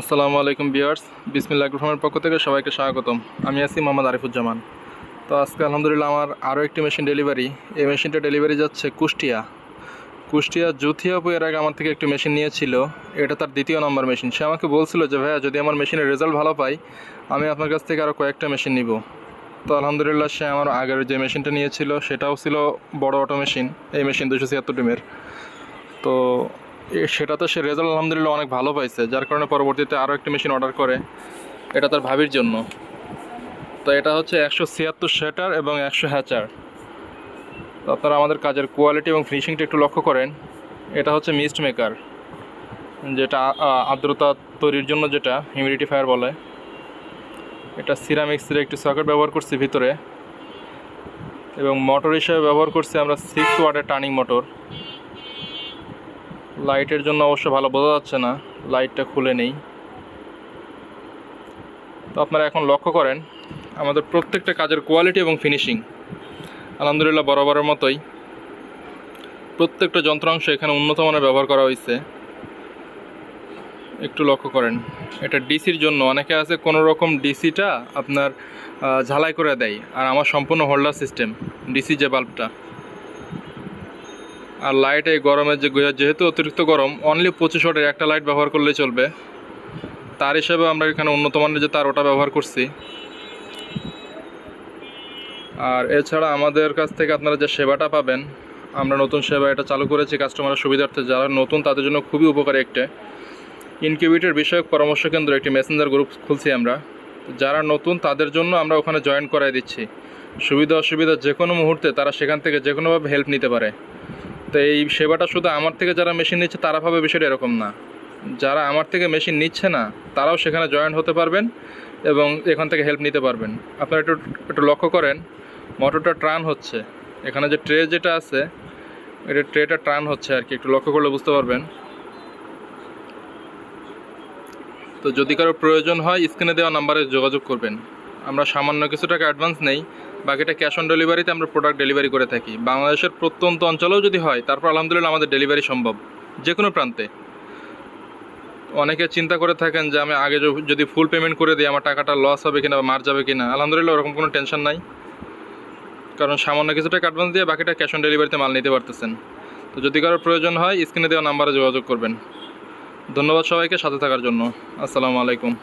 আসসালামু আলাইকুম বিয়ার্স বিসমিল্লা গ্রুফামের পক্ষ থেকে সবাইকে স্বাগতম। আমি আছি মোহাম্মদ আরিফুজ্জামান। তো আজকে আলহামদুলিল্লাহ আমার আরও একটি মেশিন ডেলিভারি এই মেশিনটা ডেলিভারি যাচ্ছে কুষ্টিয়া। কুষ্টিয়া জুথিয়াপু এর আগে আমার থেকে একটি মেশিন নিয়েছিল। এটা তার দ্বিতীয় নম্বর মেশিন সে আমাকে বলছিল যে, ভাইয়া, যদি আমার মেশিনের রেজাল্ট ভালো পাই, আমি আপনার কাছ থেকে আরও কয়েকটা মেশিন নিব। তো আলহামদুলিল্লাহ সে আমার আগের যে মেশিনটা নিয়েছিল, সেটাও ছিল বড় অটো মেশিন এই মেশিন দুশো ছিয়াত্তর ডিমের। তো সেটাতে সে রেজাল্ট আলহামদুলিল্লাহ অনেক ভালো পাইছে। যার কারণে পরবর্তীতে আরও একটি মেশিন অর্ডার করে। এটা তার ভাবির জন্য। তো এটা হচ্ছে একশো ছিয়াত্তর সেটার এবং একশো হ্যাচার। তো আপনারা আমাদের কাজের কোয়ালিটি এবং ফিনিশিংটা একটু লক্ষ্য করেন। এটা হচ্ছে মিস্ট মেকার যেটা আর্দ্রতা তৈরির জন্য যেটা হিউমিডিফায়ার বলে। এটা সিরামিক্সের একটি সকেট ব্যবহার করছি ভিতরে। এবং মোটর হিসেবে ব্যবহার করছি আমরা সিক্স ওয়াটের টার্নিং মোটর লাইটের জন্য অবশ্য ভালো, বোঝা যাচ্ছে না। লাইটটা খুলে নেই। তো আপনারা এখন লক্ষ্য করেন, আমাদের প্রত্যেকটা কাজের কোয়ালিটি এবং ফিনিশিং আলহামদুলিল্লাহ বরাবরের মতোই। প্রত্যেকটা যন্ত্রাংশ এখানে উন্নত মানের ব্যবহার করা হয়েছে। একটু লক্ষ্য করেন, এটা ডিসির জন্য। অনেকে আছে, কোনো রকম ডিসিটা আপনার ঝালাই করে দেয়। আর আমার সম্পূর্ণ হোল্ডার সিস্টেম ডিসি যে বাল্বটা আর লাইট এই গরমের যে যেহেতু অতিরিক্ত গরম অনলি পঁচিশ ওয়াটের একটা লাইট ব্যবহার করলেই চলবে। তার হিসেবে আমরা এখানে উন্নত মানের যে তার ওটা ব্যবহার করছি। আর এছাড়া আমাদের কাছ থেকে আপনারা যে সেবাটা পাবেন, আমরা নতুন সেবা এটা চালু করেছি কাস্টমারের সুবিধার্থে, যারা নতুন, তাদের জন্য খুবই উপকারী একটা। ইনকিউবেটর বিষয়ক পরামর্শ কেন্দ্র একটি মেসেঞ্জার গ্রুপ খুলছি আমরা। যারা নতুন, তাদের জন্য আমরা ওখানে জয়েন করাই দিচ্ছি। সুবিধা অসুবিধা যে কোনো মুহূর্তে তারা সেখান থেকে যে কোনোভাবে হেল্প নিতে পারে। তো এই সেবাটা শুধু আমার থেকে যারা মেশিন নিচ্ছে, তারা ভাবে বিষয়টা এরকম না। যারা আমার থেকে মেশিন নিচ্ছে না, তারাও সেখানে জয়েন হতে পারবেন এবং এখান থেকে হেল্প নিতে পারবেন। আপনারা একটু একটু লক্ষ্য করেন মোটরটা ট্রান হচ্ছে। এখানে যে ট্রে যেটা আছে, এটা ট্রেটা ট্রান হচ্ছে আর কি। একটু লক্ষ্য করলে বুঝতে পারবেন। তো যদি কারও প্রয়োজন হয় স্ক্রিনে দেওয়া নাম্বারে যোগাযোগ করবেন। আমরা সামান্য কিছু টাকা অ্যাডভান্স নেই। বাকিটা ক্যাশ অন ডেলিভারিতে আমরা প্রোডাক্ট ডেলিভারি করে থাকি। বাংলাদেশের প্রত্যন্ত অঞ্চলেও যদি হয়, তারপর আলহামদুলিল্লাহ আমাদের ডেলিভারি সম্ভব। যে কোনো প্রান্তে। অনেকে চিন্তা করে থাকেন যে, আমি আগে যদি ফুল পেমেন্ট করে দিই, আমার টাকাটা লস হবে কিনা বা মার যাবে কিনা। আলহামদুলিল্লাহ ওরকম কোনো টেনশন নাই। কারণ সামান্য কিছু টাকা অ্যাডভান্স দিয়ে বাকিটা ক্যাশ অন ডেলিভারিতে মাল নিতে পারতেছেন। তো যদি কারোর প্রয়োজন হয় স্ক্রিনে দেওয়া নাম্বারে যোগাযোগ করবেন। ধন্যবাদ সবাইকে, সাথে থাকার জন্য। আসসালামু আলাইকুম।